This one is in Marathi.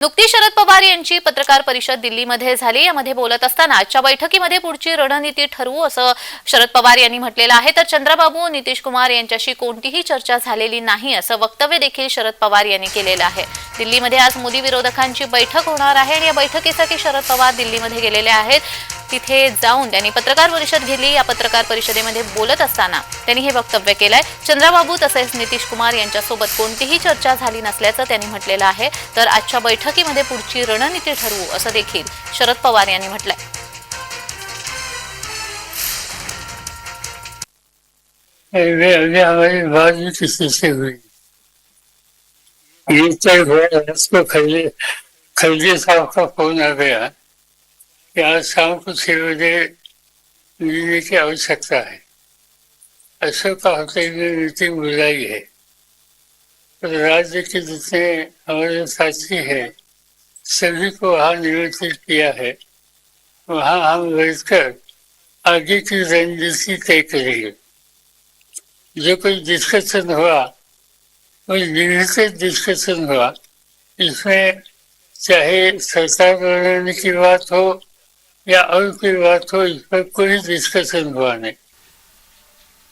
नुकती शरद पवार यांची पत्रकार परिषद दिल्लीमध्ये झाली. यामध्ये बोलत असताना आजच्या बैठकीमध्ये पुढची रणनीती ठरवू असं शरद पवार यांनी म्हटलेलं आहे. तर चंद्रबाबू नितीश कुमार यांच्याशी कोणतीही चर्चा झालेली नाही असं वक्तव्य देखील शरद पवार यांनी केलेलं आहे. दिल्लीमध्ये आज मोदी विरोधकांची बैठक होणार आहे आणि या बैठकीसाठी शरद पवार दिल्लीमध्ये गेलेले आहेत. तिथे जाऊन त्यांनी पत्रकार परिषद घेतली. या पत्रकार परिषदेमध्ये बोलत असताना त्यांनी हे वक्तव्य केलंय. चंद्रबाबू तसेच नितीश कुमार यांच्यासोबत कोणतीही चर्चा झाली नसल्याचं त्यांनी म्हटलेलं आहे. तर आजच्या बैठकीमध्ये पुढची रणनीती ठरवू असं देखील शरद पवार यांनी म्हटलंय. हमारी बात किसी से हुई ये साहब का फोन आ गया कि आज शाम को बजे मिलने की आवश्यकता है। अशोक का होते हुए मीटिंग बुलाई है। तो राज्य के जितने हमारे साथी हैं, सभी को वहाँ निमंत्रित किया है। वहाँ हम बैठकर आगे की रणनीति तय करेंगे। जो कोई डिस्कशन हुआ, कोई लिमिटेड डिस्कशन हुआ, इसमें चाहे सरकार बनाने की बात हो या और कोई बात हो इस पर कोई डिस्कशन हुआ नहीं